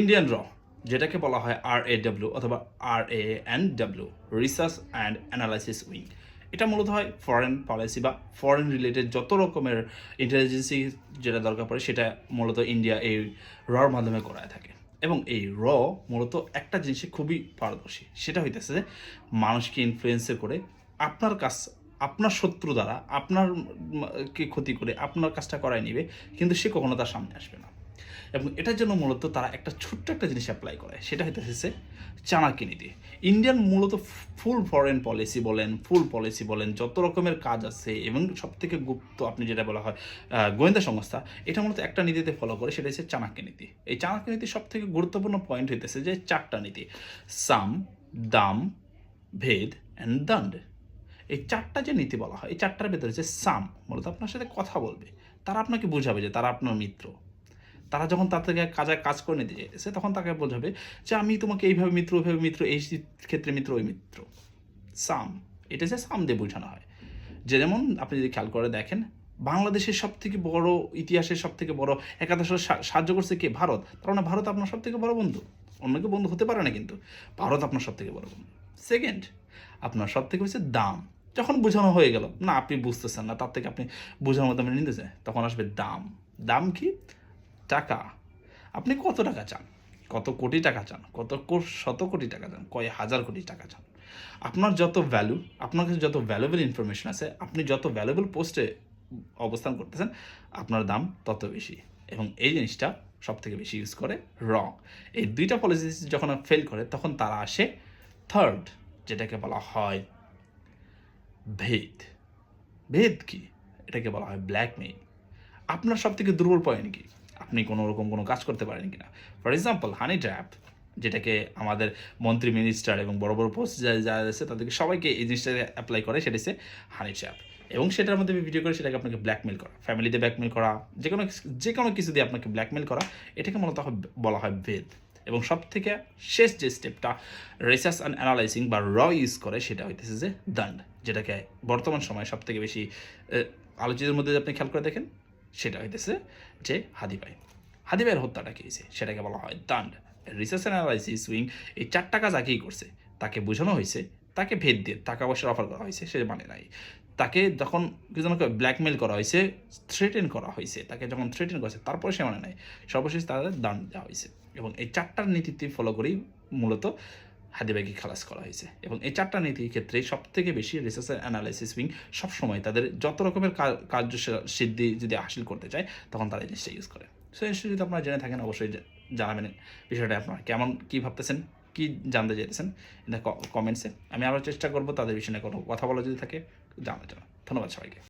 Indian র যেটাকে বলা হয় আর এ ডাব্লিউ অথবা R A N W research and analysis wing এটা মূলত হয় ফরেন পলিসি বা ফরেন রিলেটেড যত রকমের ইন্টেলিজেন্সি যেটা দরকার পড়ে, সেটা মূলত ইন্ডিয়া এই রর মাধ্যমে করায় থাকে। এবং এই র মূলত একটা জিনিসে খুবই পারদর্শী, সেটা হইতেছে যে মানুষকে ইনফ্লুয়েন্সে করে আপনার কাজ, আপনার শত্রু দ্বারা আপনার কে ক্ষতি করে আপনার কাজটা করায় নিবে, কিন্তু সে কখনো তার সামনে আসবে না। এবং এটার জন্য মূলত তারা একটা ছোট্ট একটা জিনিস অ্যাপ্লাই করে, সেটা হইতেছে চাণক্য নীতি ইন্ডিয়ান মূলত ফুল ফরেন পলিসি বলেন ফুল পলিসি বলেন, যত রকমের কাজ আছে এবং সব থেকে গুপ্ত আপনি যেটা বলা হয় গোয়েন্দা সংস্থা, এটা মূলত একটা নীতিতে ফলো করে, সেটা হচ্ছে চাণক্য নীতি এই চাণক্য নীতি সব থেকে গুরুত্বপূর্ণ পয়েন্ট হইতেছে যে চারটা নীতি, সাম, দাম, ভেদ অ্যান্ড দণ্ড। এই চারটা যে নীতি বলা হয়, এই চারটার ভেতরে যে সাম, মূলত আপনার সাথে কথা বলবে, তারা আপনাকে বোঝাবে যে তারা আপনার মিত্র। তারা যখন তার থেকে কাজে, কাজ করে নিতে চাইছে তখন তাকে বোঝাবে যে, আমি তোমাকে এইভাবে মিত্র, ওইভাবে মিত্র, এই ক্ষেত্রে মিত্র, ওই মিত্র। সাম। এটা যে সাম দিয়ে বোঝানো হয়। যে যেমন আপনি যদি খেয়াল করে দেখেন, বাংলাদেশের সব থেকে বড়, ইতিহাসের সব থেকে বড়, একাদশ সাহায্য করছে কে? ভারত। তার মানে ভারত আপনার সব থেকে বড় বন্ধু। অন্য কেউ বন্ধু হতে পারে না কিন্তু। ভারত আপনার সব থেকে বড় বন্ধু। সেকেন্ড, আপনার সব থেকে হচ্ছে দাম। যখন বোঝানো হয়ে গেল, না, আপনি বুঝতেছেন না, তার থেকে আপনি বোঝানোর মতো নিতে নিতেছে তখন আসবে দাম। দাম কি? টাকা। আপনি কত টাকা চান? কত কোটি টাকা চান? কত শত কোটি টাকা চান? কয় হাজার কোটি টাকা চান? আপনার যত ভ্যালু আপনার কাছে যত ভ্যালুয়েবল ইনফরমেশন আছে, আপনি যত ভ্যালুয়েবল পোস্টে অবস্থান করতেছেন, আপনার দাম তত বেশি। এবং এই জিনিসটা সব থেকে বেশি ইউজ করে র এই দুইটা পলিসি যখন ফেল করে, তখন তারা আসে থার্ড যেটাকে বলা হয় ভেদ। ভেদ কি? এটাকে বলা হয় ব্ল্যাকমেইল আপনার সব থেকে দুর্বল পয়েন্ট কি? আপনি কোনো রকম কোনো কাজ করতে পারেন কিনা। ফর এক্সাম্পল হানি ট্র্যাপ যেটাকে আমাদের মন্ত্রী মিনিস্টার এবং বড় বড় পোস্ট যারা আছে তাদেরকে সবাইকে এই জিনিসটা অ্যাপ্লাই করে, সেটা হচ্ছে হানি ট্র্যাপ এবং সেটার মধ্যে ভিডিও করে সেটাকে আপনাকে ব্ল্যাকমেল করা ফ্যামিলিতে ব্ল্যাকমেল করা যে কোনো যে কোনো কিছু দিয়ে আপনাকে ব্ল্যাকমেল করা, এটাকে মূলত বলা হয় ভেদ এবং সব থেকে শেষ যে স্টেপটা রিসার্চ অ্যান্ড অ্যানালাইজিং বা র ইউজ করে, সেটা হইতেছে যে দণ্ড, যেটাকে বর্তমান সময়ে সব থেকে বেশি আলোচিতের মধ্যে আপনি খেয়াল করে দেখেন সেটা হইতেছে যে হাদিবাই হাদিবাইয়ের হত্যাটা কি হয়েছে সেটাকে বলা হয় দণ্ড। রিসার্চ অ্যানালাইসিস উইং এই চারটা কাজ আগেই করছে। তাকে বোঝানো হয়েছে তাকে ভেদ দিয়ে টাকা পয়সার অফার করা হয়েছে সে মানে নাই। তাকে যখন কিছু ব্ল্যাকমেল করা হয়েছে থ্রেটেন করা হয়েছে তাকে যখন থ্রেটেন করেছে, তারপরে সে মানে নাই। সর্বশেষ তাদের দান দেওয়া হয়েছে এবং এই চারটার নীতিতে ফলো করেই মূলত হাদিবাইকে খালাস করা হয়েছে। এবং এই চারটা নীতির ক্ষেত্রে সব থেকে বেশি রিসার্চ অ্যানালাইসিস উইং সবসময় তাদের যত রকমের কার্য সিদ্ধি যদি হাসিল করতে চায়, তখন তারা জিনিসটা ইউজ করে। সো এই যদি আপনারা জেনে থাকেন, অবশ্যই জানাবেন বিষয়টা আপনারা কেমন, কী ভাবতেছেন, কী জানতে চাইতেছেন কমেন্টসে আমি আরও চেষ্টা করব তাদের বিষয়ে কোনো কথা বলা যদি থাকে জানার জন্য ধন্যবাদ সবাইকে।